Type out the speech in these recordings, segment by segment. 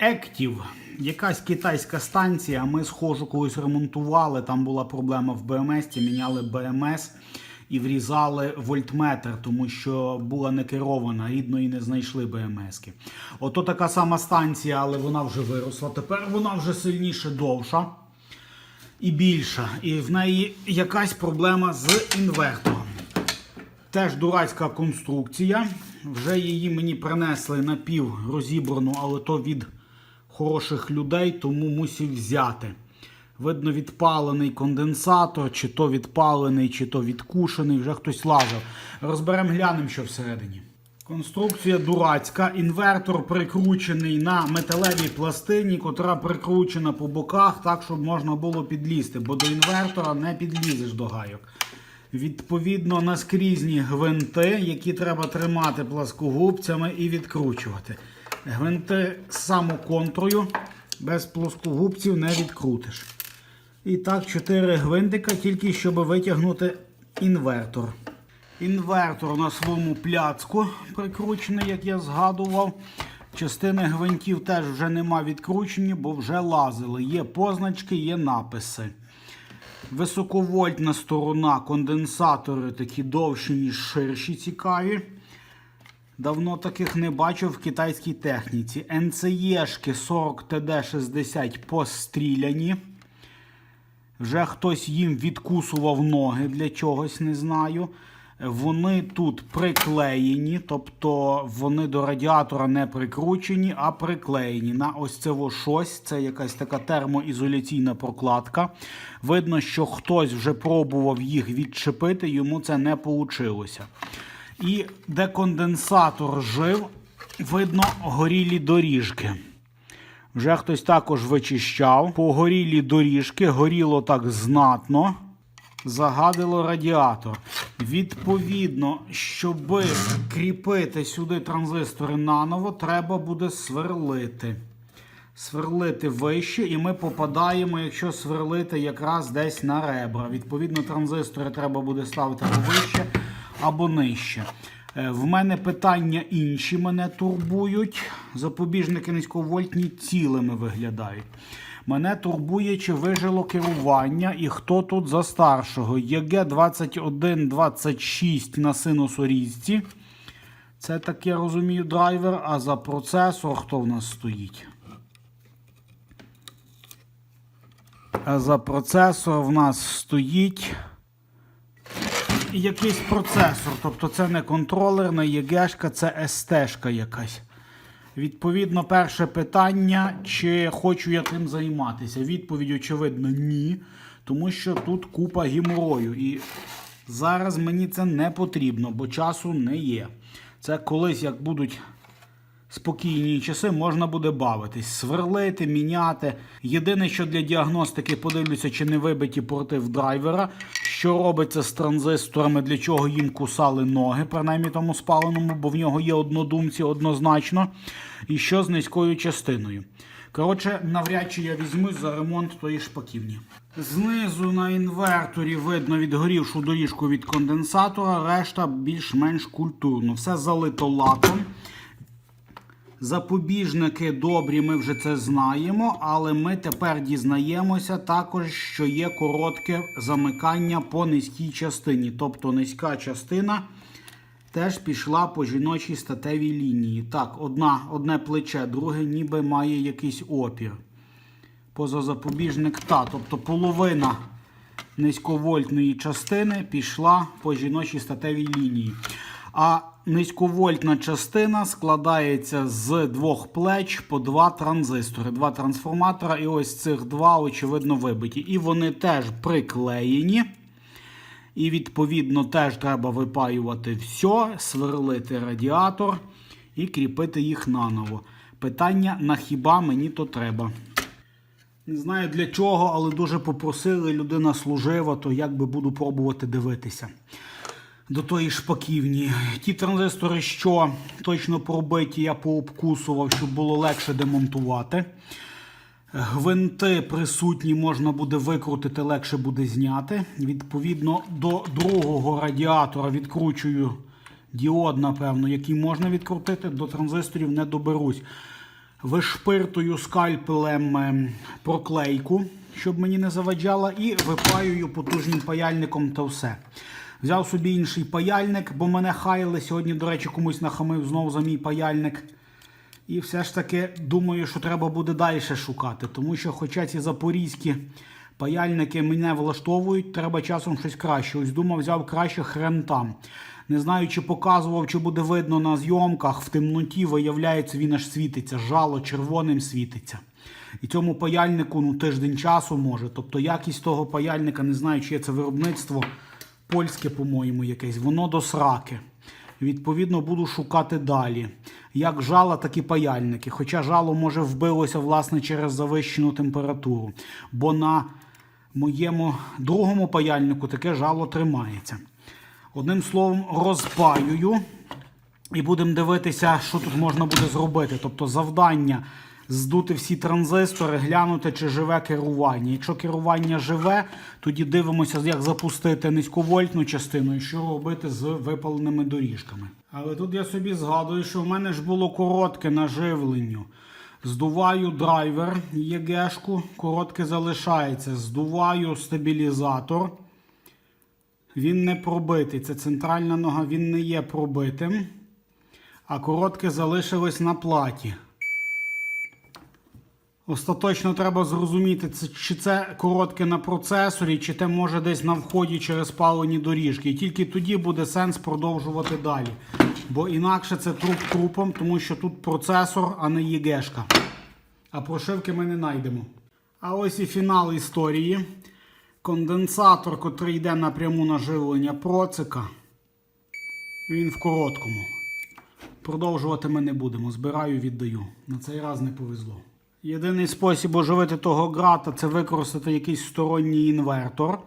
Ектів. Якась китайська станція. Ми схожу колись ремонтували. Там була проблема в БМС, міняли БМС і врізали вольтметр, тому що була не керована, рідно і не знайшли БМСки. Ото така сама станція, але вона вже виросла. Тепер вона вже сильніше довша і більша. І в неї якась проблема з інвертором. Теж дурацька конструкція. Вже її мені принесли напів розібрану, але то від хороших людей, тому мусив взяти. Видно, відпалений конденсатор, чи то відпалений, чи то відкушений, вже хтось лазив. Розберемо, глянемо, що всередині. Конструкція дурацька. Інвертор прикручений на металевій пластині, котра прикручена по боках, так, щоб можна було підлізти, бо до інвертора не підлізеш до гайок. Відповідно, наскрізні гвинти, які треба тримати плоскогубцями і відкручувати. Гвинти самоконтрою без плоскогубців не відкрутиш. І так, 4 гвинтика, тільки щоб витягнути інвертор. Інвертор на своєму пляцку прикручений, як я згадував. Частини гвинтів теж вже нема відкручені, бо вже лазили. Є позначки, є написи. Високовольтна сторона, конденсатори такі довші, ніж ширші, цікаві. Давно таких не бачив в китайській техніці. НЦЄшки 40 ТД60 постріляні. Вже хтось їм відкусував ноги для чогось, не знаю. Вони тут приклеєні, тобто вони до радіатора не прикручені, а приклеєні на ось це щось. Це якась така термоізоляційна прокладка. Видно, що хтось вже пробував їх відчепити, йому це не вийшло. І де конденсатор жив, видно горілі доріжки. Вже хтось також вичищав. Погорілі доріжки, горіло так знатно. Загадило радіатор. Відповідно, щоб кріпити сюди транзистори наново, треба буде сверлити. Сверлити вище, і ми попадаємо, якщо сверлити якраз десь на ребра. Відповідно, транзистори треба буде ставити вище, або нижче. Е, В мене питання інші мене турбують. Запобіжники низьковольтні цілими виглядають. Мене турбує, чи вижило керування і хто тут за старшого. ЄГ2126 на синусорізці. Це так я розумію драйвер, а за процесор хто в нас стоїть? А за процесор в нас стоїть якийсь процесор. Тобто це не контролер, не ЄГшка, це СТшка якась. Відповідно, перше питання, чи хочу я тим займатися. Відповідь, очевидно, ні. Тому що тут купа геморою. І зараз мені це не потрібно, бо часу не є. Це колись, як будуть спокійні часи, можна буде бавитись, сверлити, міняти. Єдине, що для діагностики подивлюся, чи не вибиті порти в драйвера, що робиться з транзисторами, для чого їм кусали ноги, принаймні тому спаленому, бо в нього є однодумці однозначно. І що з низькою частиною. Коротше, навряд чи я візьмусь за ремонт тої шпаківні. Знизу на інверторі видно відгорівшу доріжку від конденсатора, решта більш-менш культурно. Все залито лаком. Запобіжники добрі, ми вже це знаємо, але ми тепер дізнаємося також, що є коротке замикання по низькій частині. Тобто низька частина теж пішла по жіночій статевій лінії. Так, одна, одне плече, друге ніби має якийсь опір. Позазапобіжник та, тобто половина низьковольтної частини пішла по жіночій статевій лінії. А низьковольтна частина складається з двох плеч по два транзистори, два трансформатора, і ось цих два, очевидно, вибиті. І вони теж приклеєні. І, відповідно, теж треба випаювати все, сверлити радіатор і кріпити їх наново. Питання: на хіба мені то треба? Не знаю для чого, але дуже попросили, людина служива, то як би буду пробувати дивитися до тої шпаківні. Ті транзистори, що точно пробиті, я пообкусував, щоб було легше демонтувати. Гвинти присутні можна буде викрутити, легше буде зняти. Відповідно, до другого радіатора відкручую діод, напевно, який можна відкрутити, до транзисторів не доберусь. Вишпиртую скальпелем е, проклейку, щоб мені не заваджала, і випаюю потужним паяльником та все. Взяв собі інший паяльник, бо мене хаяли. Сьогодні, до речі, комусь нахамив знову за мій паяльник. І все ж таки думаю, що треба буде далі шукати, тому що, хоча ці запорізькі паяльники мене влаштовують, треба часом щось краще. Ось думав, взяв краще хрен там. Не знаю, чи показував, чи буде видно на зйомках в темноті, виявляється, він аж світиться, жало червоним світиться. І цьому паяльнику ну, тиждень часу може. Тобто якість того паяльника, не знаю, чи є це виробництво польське, по-моєму, якесь, воно до сраки. Відповідно, буду шукати далі. Як жала, так і паяльники. Хоча жало може вбилося власне через завищену температуру. Бо на моєму другому паяльнику таке жало тримається. Одним словом, розпаюю і будемо дивитися, що тут можна буде зробити. Тобто завдання здути всі транзистори, глянути, чи живе керування. Якщо керування живе, тоді дивимося, як запустити низьковольтну частину і що робити з випаленими доріжками. Але тут я собі згадую, що в мене ж було коротке на живленню. Здуваю драйвер ЄГшку, коротке залишається. Здуваю стабілізатор. Він не пробитий. Це центральна нога, він не є пробитим. А коротке залишилось на платі. Остаточно треба зрозуміти, чи це коротке на процесорі, чи те може десь на вході через палені доріжки. І тільки тоді буде сенс продовжувати далі. Бо інакше це труп трупом, тому що тут процесор, а не ЄГшка. А прошивки ми не знайдемо. А ось і фінал історії. Конденсатор, котрий йде напряму на живлення процика. Він в короткому. Продовжувати ми не будемо. Збираю, віддаю. На цей раз не повезло. Єдиний спосіб оживити того грата це використати якийсь сторонній інвертор.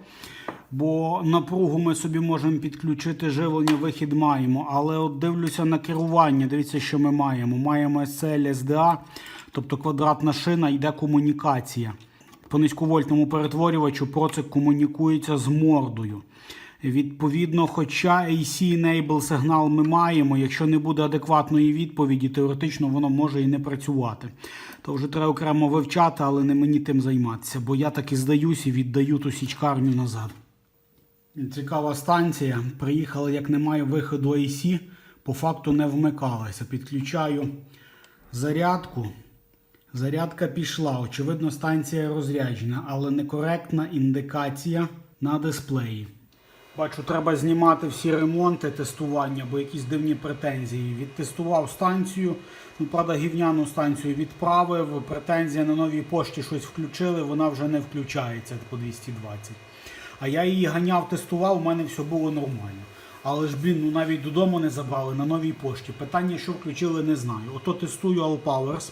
Бо напругу ми собі можемо підключити живлення, вихід маємо. Але от дивлюся на керування. Дивіться, що ми маємо. Маємо SL SDA, тобто квадратна шина, йде комунікація. По низьковольтному перетворювачу процик комунікується з мордою. Відповідно, хоча AC Enable сигнал ми маємо, якщо не буде адекватної відповіді, теоретично воно може і не працювати. То вже треба окремо вивчати, але не мені тим займатися, бо я таки здаюсь і віддаю ту січкарню назад. Цікава станція. Приїхала, як немає виходу AC, по факту не вмикалася. Підключаю зарядку. Зарядка пішла. Очевидно, станція розряджена, але некоректна індикація на дисплеї. Бачу, треба знімати всі ремонти, тестування, бо якісь дивні претензії. Відтестував станцію, ну, правда, гівняну станцію відправив. Претензія на новій пошті щось включили, вона вже не включається по 220. А я її ганяв, тестував, у мене все було нормально. Але ж, блін, ну навіть додому не забрали на новій пошті. Питання, що включили, не знаю. Ото тестую All Powers.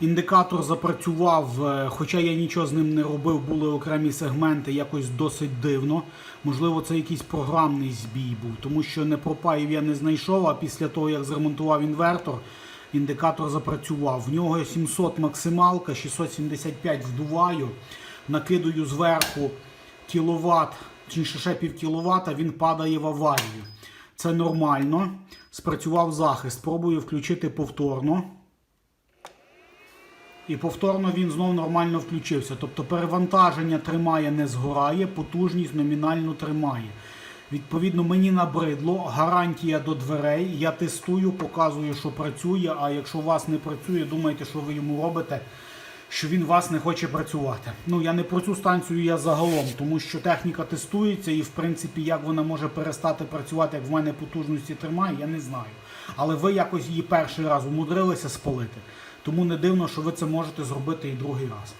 Індикатор запрацював, е, хоча я нічого з ним не робив, були окремі сегменти, якось досить дивно. Можливо, це якийсь програмний збій був, тому що не пропаїв я не знайшов, а після того, як зремонтував інвертор, індикатор запрацював. В нього 700 максималка, 675 вдуваю, накидаю зверху кіловат, чи ще пів кіловата, він падає в аварію. Це нормально. Спрацював захист. Пробую включити повторно. І повторно він знов нормально включився. Тобто перевантаження тримає, не згорає, потужність номінально тримає. Відповідно, мені набридло, гарантія до дверей. Я тестую, показую, що працює. А якщо у вас не працює, думайте, що ви йому робите, що він вас не хоче працювати. Ну я не про цю станцію, я загалом, тому що техніка тестується, і в принципі, як вона може перестати працювати, як в мене потужності тримає, я не знаю. Але ви якось її перший раз умудрилися спалити. Тому не дивно, що ви це можете зробити і другий раз.